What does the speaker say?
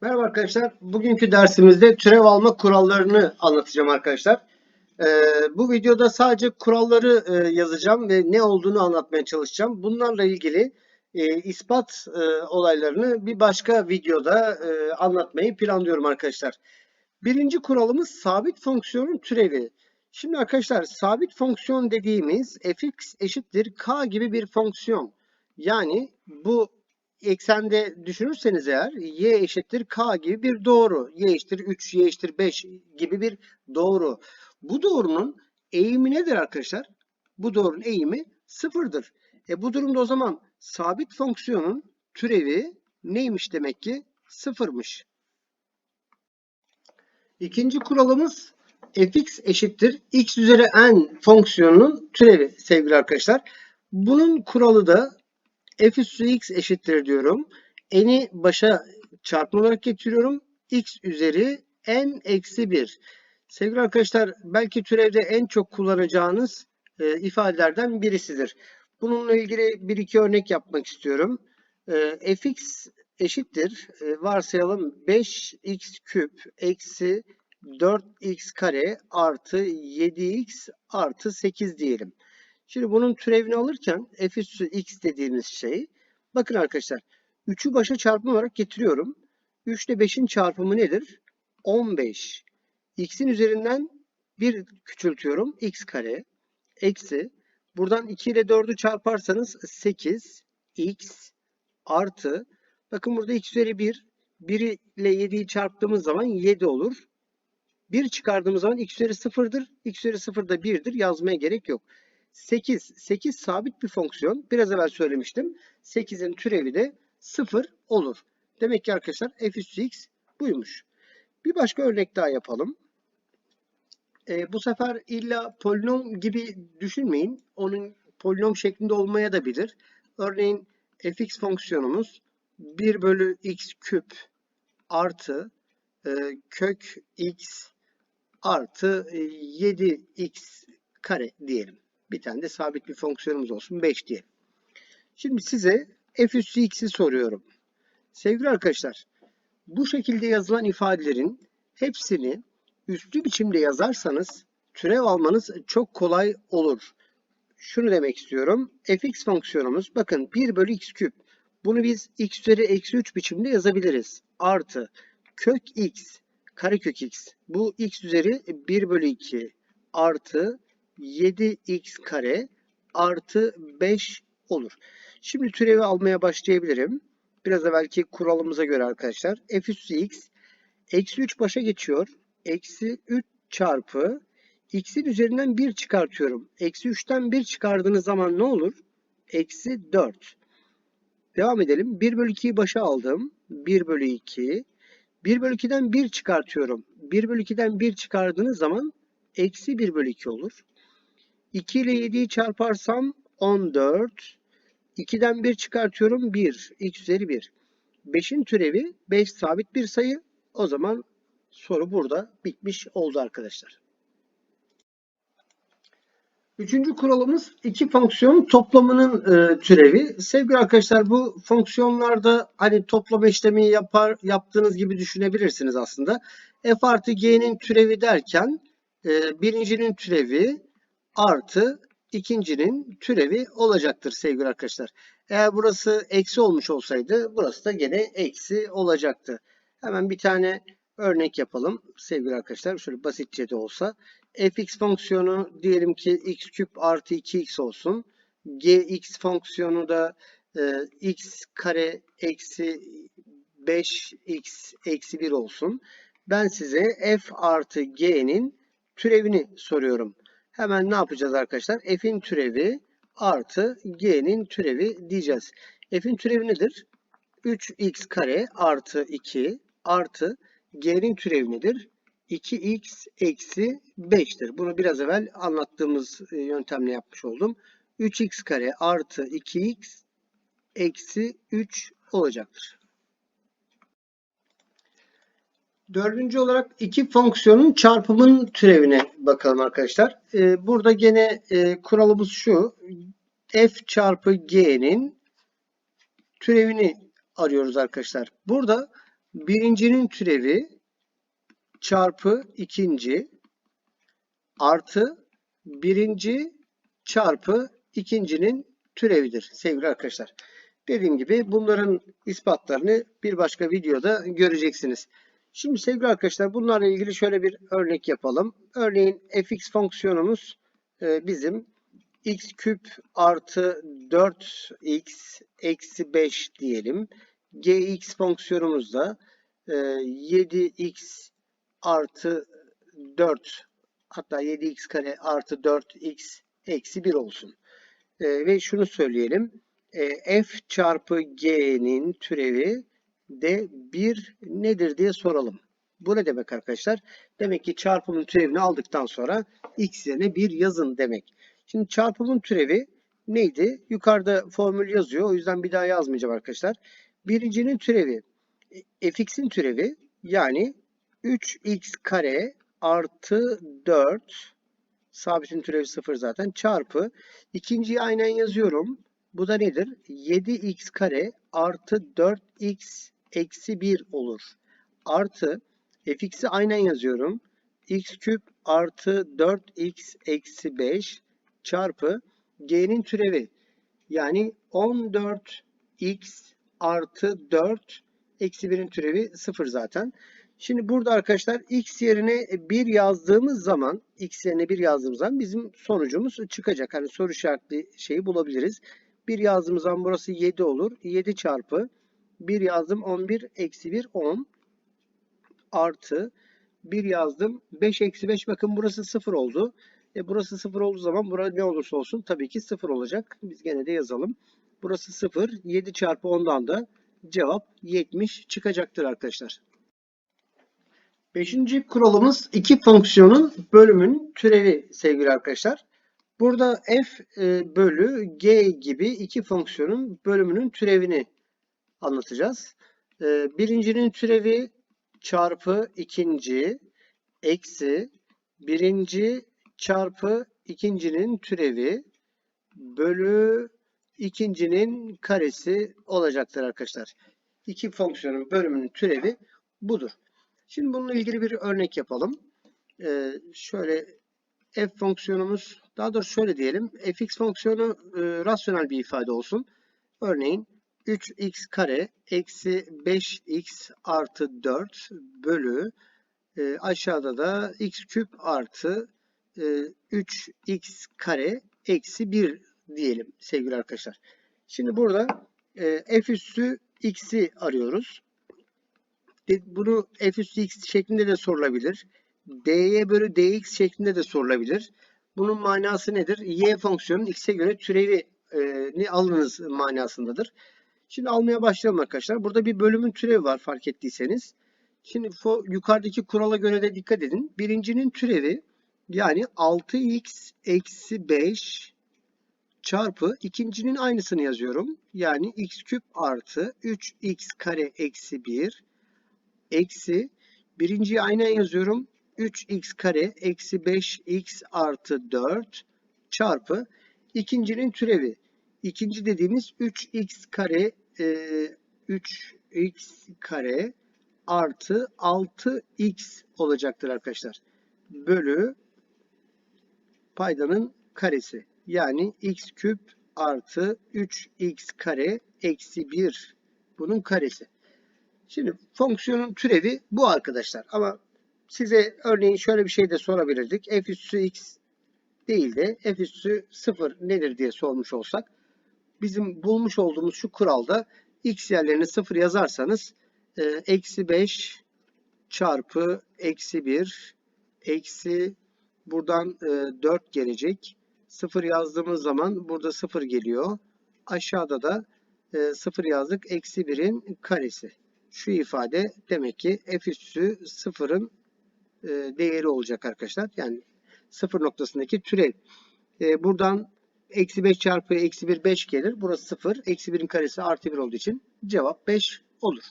Merhaba arkadaşlar. Bugünkü dersimizde türev alma kurallarını anlatacağım arkadaşlar. Ee, bu videoda sadece kuralları e, yazacağım ve ne olduğunu anlatmaya çalışacağım. Bunlarla ilgili e, ispat e, olaylarını bir başka videoda e, anlatmayı planlıyorum arkadaşlar. Birinci kuralımız sabit fonksiyonun türevi. Şimdi arkadaşlar sabit fonksiyon dediğimiz fx eşittir k gibi bir fonksiyon. Yani bu eksende düşünürseniz eğer y eşittir k gibi bir doğru. y eşittir 3, y eşittir 5 gibi bir doğru. Bu doğrunun eğimi nedir arkadaşlar? Bu doğrunun eğimi sıfırdır. E bu durumda o zaman sabit fonksiyonun türevi neymiş demek ki? Sıfırmış. İkinci kuralımız fx eşittir x üzeri n fonksiyonunun türevi sevgili arkadaşlar. Bunun kuralı da f üssü x eşittir diyorum. n'i başa çarpma olarak getiriyorum. x üzeri n eksi 1. Sevgili arkadaşlar belki türevde en çok kullanacağınız e, ifadelerden birisidir. Bununla ilgili bir iki örnek yapmak istiyorum. E, fx eşittir. E, varsayalım 5x küp eksi 4x kare artı 7x artı 8 diyelim. Şimdi bunun türevini alırken f üssü x dediğimiz şey bakın arkadaşlar 3'ü başa çarpma olarak getiriyorum. 3 ile 5'in çarpımı nedir? 15. x'in üzerinden 1 küçültüyorum. x kare eksi buradan 2 ile 4'ü çarparsanız 8 x artı bakın burada x üzeri 1 1 ile 7'yi çarptığımız zaman 7 olur. 1 çıkardığımız zaman x üzeri 0'dır. x üzeri 0 da 1'dir. Yazmaya gerek yok. 8. 8 sabit bir fonksiyon. Biraz evvel söylemiştim. 8'in türevi de 0 olur. Demek ki arkadaşlar f üssü x buymuş. Bir başka örnek daha yapalım. E, bu sefer illa polinom gibi düşünmeyin. Onun polinom şeklinde olmaya da bilir. Örneğin fx fonksiyonumuz 1 bölü x küp artı e, kök x artı 7x kare diyelim. Bir tane de sabit bir fonksiyonumuz olsun. 5 diyelim. Şimdi size f üssü x'i soruyorum. Sevgili arkadaşlar, bu şekilde yazılan ifadelerin hepsini üslü biçimde yazarsanız türev almanız çok kolay olur. Şunu demek istiyorum. fx fonksiyonumuz bakın 1 bölü x küp. Bunu biz x üzeri eksi 3 biçimde yazabiliriz. Artı kök x karekök x. Bu x üzeri 1 bölü 2 artı 7x kare artı 5 olur. Şimdi türevi almaya başlayabilirim. Biraz evvelki kuralımıza göre arkadaşlar. f üssü x eksi 3 başa geçiyor. Eksi 3 çarpı x'in üzerinden 1 çıkartıyorum. Eksi 3'ten 1 çıkardığınız zaman ne olur? Eksi 4. Devam edelim. 1 bölü 2'yi başa aldım. 1 bölü 2. 1 bölü 2'den 1 çıkartıyorum. 1 bölü 2'den 1 çıkardığınız zaman eksi 1 bölü 2 olur. 2 ile 7'yi çarparsam 14. 2'den 1 çıkartıyorum 1. x üzeri 1. 5'in türevi 5 sabit bir sayı. O zaman soru burada bitmiş oldu arkadaşlar. Üçüncü kuralımız iki fonksiyonun toplamının e, türevi. Sevgili arkadaşlar bu fonksiyonlarda hani toplama işlemi yapar yaptığınız gibi düşünebilirsiniz aslında. f artı g'nin türevi derken e, birincinin türevi artı ikincinin türevi olacaktır sevgili arkadaşlar. Eğer burası eksi olmuş olsaydı burası da gene eksi olacaktı. Hemen bir tane örnek yapalım sevgili arkadaşlar. Şöyle basitçe de olsa. fx fonksiyonu diyelim ki x küp artı 2x olsun. gx fonksiyonu da e, x kare eksi 5x eksi 1 olsun. Ben size f artı g'nin türevini soruyorum. Hemen ne yapacağız arkadaşlar? F'in türevi artı G'nin türevi diyeceğiz. F'in türevi nedir? 3x kare artı 2 artı G'nin türevi nedir? 2x eksi 5'tir. Bunu biraz evvel anlattığımız e, yöntemle yapmış oldum. 3x kare artı 2x eksi 3 olacaktır. Dördüncü olarak iki fonksiyonun çarpımının türevine bakalım arkadaşlar. Ee, burada gene e, kuralımız şu. f çarpı g'nin türevini arıyoruz arkadaşlar. Burada birincinin türevi çarpı ikinci artı birinci çarpı ikincinin türevidir sevgili arkadaşlar. Dediğim gibi bunların ispatlarını bir başka videoda göreceksiniz. Şimdi sevgili arkadaşlar bunlarla ilgili şöyle bir örnek yapalım. Örneğin fx fonksiyonumuz e, bizim x küp artı 4x eksi 5 diyelim. gx fonksiyonumuz da e, 7x artı 4 hatta 7x kare artı 4x eksi 1 olsun. E, ve şunu söyleyelim. E, f çarpı g'nin türevi de 1 nedir diye soralım. Bu ne demek arkadaşlar? Demek ki çarpımın türevini aldıktan sonra x yerine 1 yazın demek. Şimdi çarpımın türevi neydi? Yukarıda formül yazıyor. O yüzden bir daha yazmayacağım arkadaşlar. Birincinin türevi fx'in türevi yani 3x kare artı 4 sabitin türevi 0 zaten çarpı ikinciyi aynen yazıyorum. Bu da nedir? 7x kare artı 4x eksi 1 olur. Artı fx'i aynen yazıyorum. x küp artı 4x eksi 5 çarpı g'nin türevi. Yani 14x artı 4 eksi 1'in türevi 0 zaten. Şimdi burada arkadaşlar x yerine 1 yazdığımız zaman x yerine 1 yazdığımız zaman bizim sonucumuz çıkacak. Hani soru işaretli şeyi bulabiliriz. 1 yazdığımız zaman burası 7 olur. 7 çarpı 1 yazdım 11 eksi 1 10 artı 1 yazdım 5 eksi 5 bakın burası 0 oldu. E burası 0 olduğu zaman burada ne olursa olsun tabii ki 0 olacak. Biz gene de yazalım. Burası 0. 7 çarpı 10'dan da cevap 70 çıkacaktır arkadaşlar. Beşinci kuralımız iki fonksiyonun bölümün türevi sevgili arkadaşlar. Burada f e, bölü g gibi iki fonksiyonun bölümünün türevini anlatacağız. E, birincinin türevi çarpı ikinci eksi birinci çarpı ikincinin türevi bölü ikincinin karesi olacaktır arkadaşlar. İki fonksiyonun bölümünün türevi budur. Şimdi bununla ilgili bir örnek yapalım. Ee, şöyle f fonksiyonumuz, daha doğrusu şöyle diyelim. fx fonksiyonu e, rasyonel bir ifade olsun. Örneğin 3x kare eksi 5x artı 4 bölü e, aşağıda da x küp artı e, 3x kare eksi 1 diyelim sevgili arkadaşlar. Şimdi burada e, f üssü x'i arıyoruz. Bunu f üssü x şeklinde de sorulabilir. dy bölü dx şeklinde de sorulabilir. Bunun manası nedir? y fonksiyonun x'e göre türevi e, alınız manasındadır. Şimdi almaya başlayalım arkadaşlar. Burada bir bölümün türevi var fark ettiyseniz. Şimdi yukarıdaki kurala göre de dikkat edin. Birincinin türevi yani 6x eksi 5 çarpı ikincinin aynısını yazıyorum. Yani x küp artı 3x kare eksi 1 eksi birinciyi aynen yazıyorum. 3x kare eksi 5x artı 4 çarpı ikincinin türevi. İkinci dediğimiz 3x kare e, 3x kare artı 6x olacaktır arkadaşlar. Bölü paydanın karesi. Yani x küp artı 3x kare eksi 1 bunun karesi. Şimdi fonksiyonun türevi bu arkadaşlar. Ama size örneğin şöyle bir şey de sorabilirdik. f üssü x değil de f üssü 0 nedir diye sormuş olsak bizim bulmuş olduğumuz şu kuralda x yerlerine 0 yazarsanız e, eksi 5 çarpı eksi 1 eksi buradan e, 4 gelecek. 0 yazdığımız zaman burada 0 geliyor. Aşağıda da e, 0 yazdık. Eksi 1'in karesi. Şu ifade demek ki f üssü 0'ın e, değeri olacak arkadaşlar. Yani 0 noktasındaki türev. E, buradan eksi 5 çarpı eksi 1 5 gelir. Burası 0. Eksi 1'in karesi artı 1 olduğu için cevap 5 olur.